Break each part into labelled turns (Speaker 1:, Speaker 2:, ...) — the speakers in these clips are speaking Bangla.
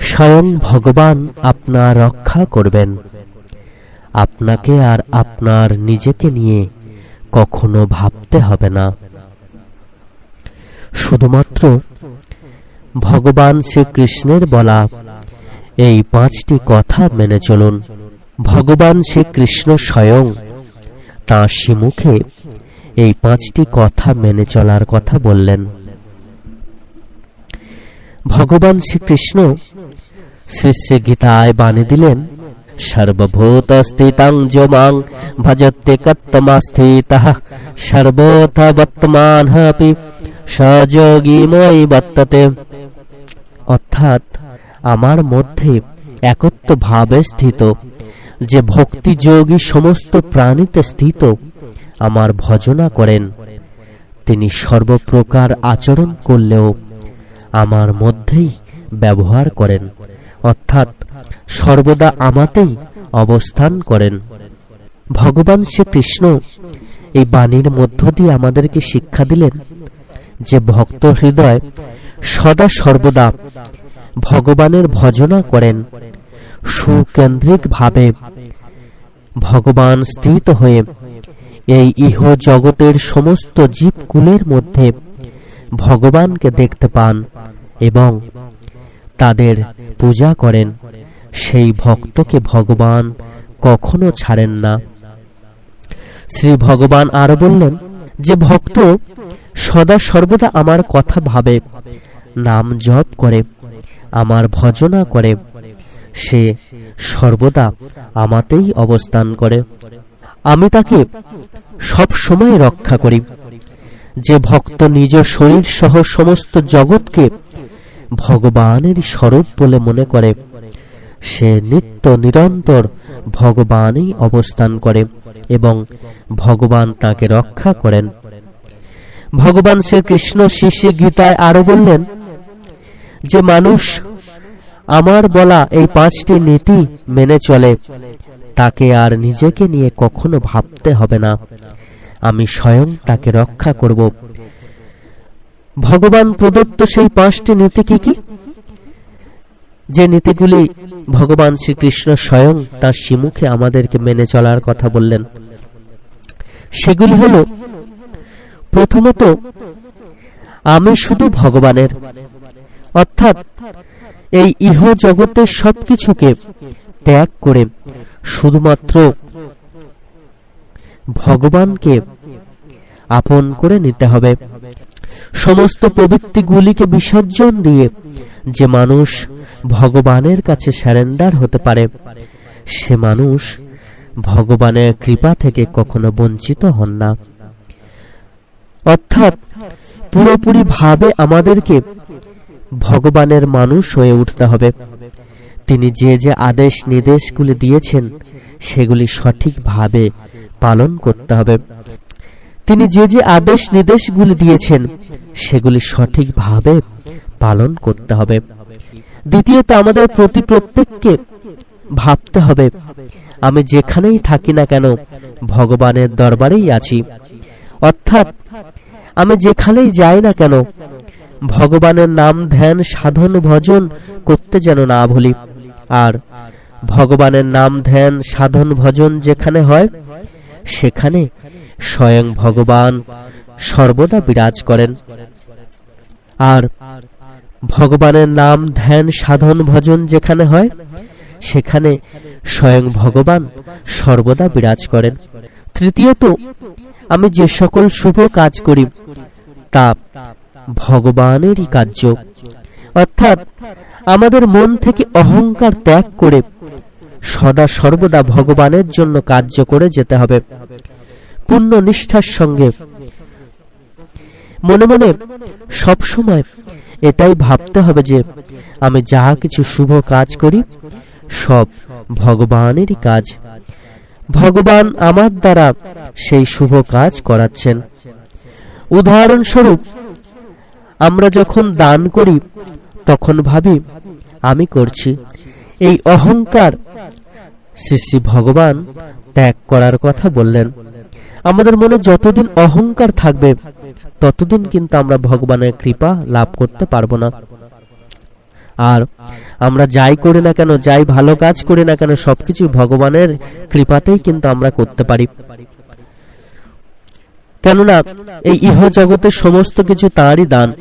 Speaker 1: স্বয়ং ভগবান আপনার রক্ষা করবেন। আপনাকে আর আপনার নিজেকে নিয়ে কখনো ভাবতে হবে না। শুধুমাত্র ভগবান শ্রীকৃষ্ণের বলা এই পাঁচটি কথা মেনে চলুন। ভগবান শ্রীকৃষ্ণ স্বয়ং তাঁর শিমুখে এই পাঁচটি কথা মেনে চলার কথা বললেন। ভগবান শ্রীকৃষ্ণ শ্রী গীতায় বাণী দিলেন সর্বভূত স্থিতাং যমাং ভজতে কত্তমাস্থিতঃ সর্বথা বর্তমান আপি সযোগীময় বর্ততে। অর্থাৎ আমার মধ্যে একত্ব ভাবে স্থিত, যে ভক্তি যোগী সমস্ত প্রাণীতে স্থিত, আমার ভজনা করেন। তিনি সর্বপ্রকার আচরণ করলেও আমার মধ্যেই ব্যবহার করেন। অর্থাৎ সর্বদা আমাতেই অবস্থান করেন। ভগবান শ্রীকৃষ্ণ এই বাণীর মধ্য দিয়ে আমাদেরকে শিক্ষা দিলেন যে ভক্ত হৃদয় সদা সর্বদা ভগবানের ভজনা করেন। সুকেন্দ্রিক ভাবে ভগবান স্থিত হয়ে এই ইহ জগতের সমস্ত জীবকুলের মধ্যে ভগবানকে দেখতে পান। এবং তাদের পূজা করেন। সেই ভক্তকে ভগবান কখনো ছাড়েন না। শ্রী ভগবান আরও বললেন, যে ভক্ত সদা সর্বদা আমার কথা ভাবে, নাম জপ করে, আমার ভজনা করে, সে সর্বদা আমাতেই অবস্থান করে। আমি তাকে সব সময় রক্ষা করি। যে ভক্ত নিজ শরীর সহ সমস্ত জগৎকে ভগবানের স্বরূপ বলে মনে করে। সে নিত্য নিরন্তর ভগবানই অবস্থান করে এবং ভগবান তাকে রক্ষা করেন। ভগবান শ্রীকৃষ্ণ শিষ্য গীতায় আরও বললেন, যে মানুষ আমার বলা এই পাঁচটি নীতি মেনে চলে, তাকে আর নিজেকে নিয়ে কখনো ভাবতে হবে না। আমি স্বয়ং তাকে রক্ষা করব। ভগবান প্রদত্ত সেই পাঁচটি নীতি কি কি? যে নীতিগুলি ভগবান শ্রীকৃষ্ণ স্বয়ং তার শিমুখে আমাদেরকে মেনে চলার কথা বললেন। সেগুলি হল, প্রথমত, আমি শুধু ভগবানের, অর্থাৎ এই ইহ জগতের সবকিছুকে ত্যাগ করে শুধুমাত্র ভগবানকে আপন করে নিতে হবে। সমস্ত প্রবৃত্তিগুলিকে বিসর্জন দিয়ে যে মানুষ ভগবানের কাছে স্যারেন্ডার হতে পারে, সে মানুষ ভগবানের কৃপা থেকে কখনো বঞ্চিত হন না। অর্থাৎ পুরোপুরি ভাবে আমাদেরকে ভগবানের মানুষ হয়ে উঠতে হবে। তিনি যে যে আদেশ নির্দেশগুলি দিয়েছেন, সেগুলি সঠিকভাবে পালন করতে হবে। তিনি যে যে আদেশ নির্দেশগুলি দিয়েছেন, সেগুলি সঠিকভাবে পালন করতে হবে। দ্বিতীয়ত, আমাদের প্রতি প্রত্যেককে ভাবতে হবে, আমি যেখানেই থাকি না কেন, ভগবানের দরবারেই আছি। অর্থাৎ, আমি যেখানেই যাই না কেন, ভগবানের নাম ধ্যান, সাধন, ভজন করতে যেন না ভুলি। আর ভগবানের নাম ধ্যান, সাধন, ভজন যেখানে হয়, সেখানে স্বয়ং ভগবান সর্বদা বিরাজ করেন। আর ভগবানের নাম ধ্যান সাধন ভজন যেখানে হয়, সেখানে স্বয়ং ভগবান সর্বদা বিরাজ করেন। তৃতীয়ত, আমি যে সকল শুভ কাজ করি, তা ভগবানেরই কার্য। অর্থাৎ আমাদের মন থেকে অহংকার ত্যাগ করে সদা সর্বদা ভগবানের জন্য কার্য করে যেতে হবে। পূর্ণ নিষ্ঠার সঙ্গে। মনে মনে সব সময় এটাই ভাবতে হবে যে, আমি যাহা কিছু শুভ কাজ করি, সব ভগবানেরই কাজ। ভগবান আমার দ্বারা সেই শুভ কাজ করাচ্ছেন। উদাহরণস্বরূপ, আমরা যখন দান করি, তখন ভাবি, আমি করছি। এই অহংকার, শ্রী শ্রী ভগবান ত্যাগ করার কথা বললেন। আমাদের মনে যতদিন অহংকার থাকবে, ততদিন কিন্তু আমরা ভগবানের কৃপা লাভ করতে পারব না। আর আমরা যাই করি না কেন, যাই ভালো কাজ করি না কেন, সবকিছু ভগবানের কৃপাতেই কিন্তু আমরা করতে পারি। কেননা এই ইহ জগতের সমস্ত কিছু তাঁরই দান।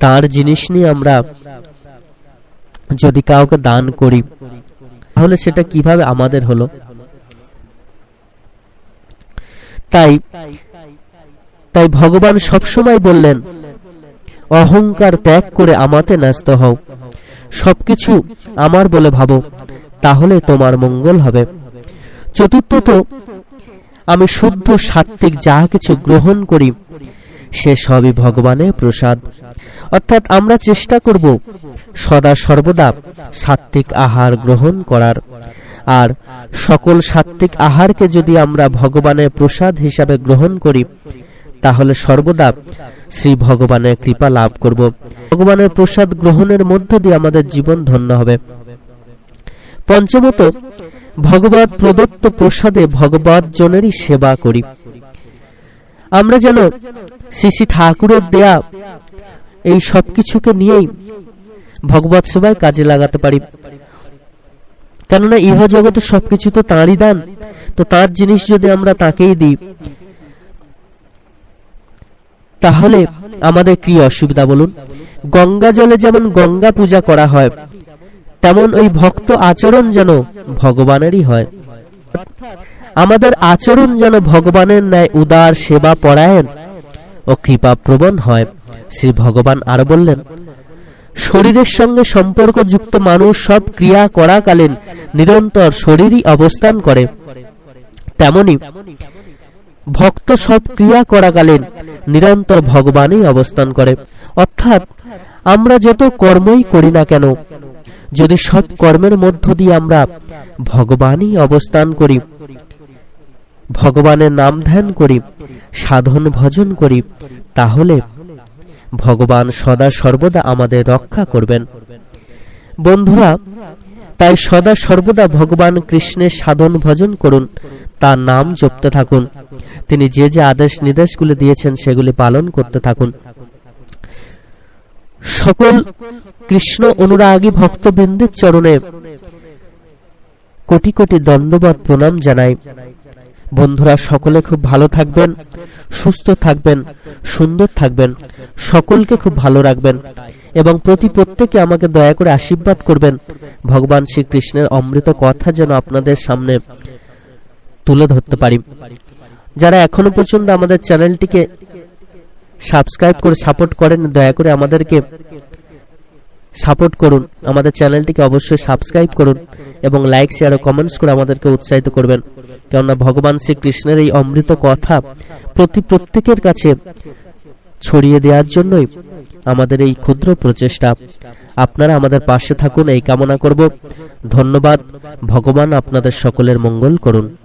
Speaker 1: তার জিনিস নিয়ে আমরা যদি কাউকে দান করি, তাহলে সেটা কীভাবে আমাদের হলো? তাই তাই ভগবান সবসময় বললেন, অহংকার ত্যাগ করে আমাতে ন্যস্ত হও। সবকিছু আমার বলে ভাবো, তাহলে তোমার মঙ্গল হবে। চতুর্থত, আমি শুদ্ধ সাত্ত্বিক যা কিছু গ্রহণ করি, সে সবই ভগবানের প্রসাদ। অর্থাৎ আমরা চেষ্টা করব সদা সর্বদা সাত্ত্বিক আহার গ্রহণ করার। আর সকল সাত্ত্বিক আহারকে যদি আমরা ভগবানের প্রসাদ হিসাবে গ্রহণ করি, তাহলে সর্বদা শ্রী ভগবানের কৃপা লাভ করব। ভগবানের প্রসাদ গ্রহণের মধ্য দিয়ে আমাদের জীবন ধন্য হবে। পঞ্চমত, ভগবত প্রদত্ত প্রসাদে ভগবত জনেরই সেবা করি। আমরা যেন শ্রী শ্রী ঠাকুরের দেয়া এই সব কিছুকে নিয়েই ভগবত সেবায় কাজে লাগাতে পারি। কেননা ইহ জগতে সবকিছু তো তাঁরই দান। তো তার জিনিস যদি আমরা তাকেই দিই, তাহলে আমাদের কি অসুবিধা বলুন? গঙ্গা জলে যেমন গঙ্গা পূজা করা হয়, তেমন ওই ভক্ত আচরণ যেন ভগবানেরই হয়। আমাদের আচরণ যেন ভগবানের ন্যায় উদার সেবা পরায়ণ ও কৃপাপ্রবণ হয়। শ্রী ভগবান আরও বললেন শরীরের সঙ্গে সম্পর্কযুক্ত মানুষ সব ক্রিয়া করাকালীন নিরন্তর শরীরই অবস্থান করে। তেমনি ভক্ত সব ক্রিয়া করাকালীন নিরন্তর ভগবানই অবস্থান করে। অর্থাৎ আমরা যত কর্মই করি না কেন, যদি সব কর্মের মধ্য দিয়ে আমরা ভগবানই অবস্থান করি, ভগবানের নাম ধ্যান করি, সাধন ভজন করি, তাহলে ভগবান সদা সর্বদা আমাদের রক্ষা করবেন। বন্ধুরা, তাই সদা সর্বদা ভগবান কৃষ্ণের সাধন ভজন করুন, তার নাম জপতে থাকুন। তিনি যে যে আদেশ নির্দেশগুলি দিয়েছেন, সেগুলি পালন করতে থাকুন। সকল কৃষ্ণ অনুরাগী ভক্তবৃন্দের চরণে কোটি কোটি দণ্ডবাদ প্রণাম জানাই। বন্ধুরা, সকলে খুব ভালো থাকবেন, সুস্থ থাকবেন, সুন্দর থাকবেন, সকলকে খুব ভালো রাখবেন এবং প্রতি প্রত্যেকে আমাকে দয়া করে আশীর্বাদ করবেন। ভগবান শ্রীকৃষ্ণের অমৃত কথা যেন আপনাদের সামনে তুলে ধরতে পারি। যারা এখনও পর্যন্ত আমাদের চ্যানেলটিকে সাবস্ক্রাইব করে সাপোর্ট করেন, দয়া করে আমাদেরকে সাপোর্ট করুন। আমাদের চ্যানেলটিকে অবশ্যই সাবস্ক্রাইব করুন এবং লাইক, শেয়ার ও কমেন্টস করে আমাদেরকে উৎসাহিত করবেন। কেননা ভগবান শ্রীকৃষ্ণের এই অমৃত কথা প্রতি প্রত্যেকের কাছে ছড়িয়ে দেওয়ার জন্যই আমাদের এই ক্ষুদ্র প্রচেষ্টা। আপনারা আমাদের পাশে থাকুন, এই কামনা করব। ধন্যবাদ। ভগবান আপনাদের সকলের মঙ্গল করুন।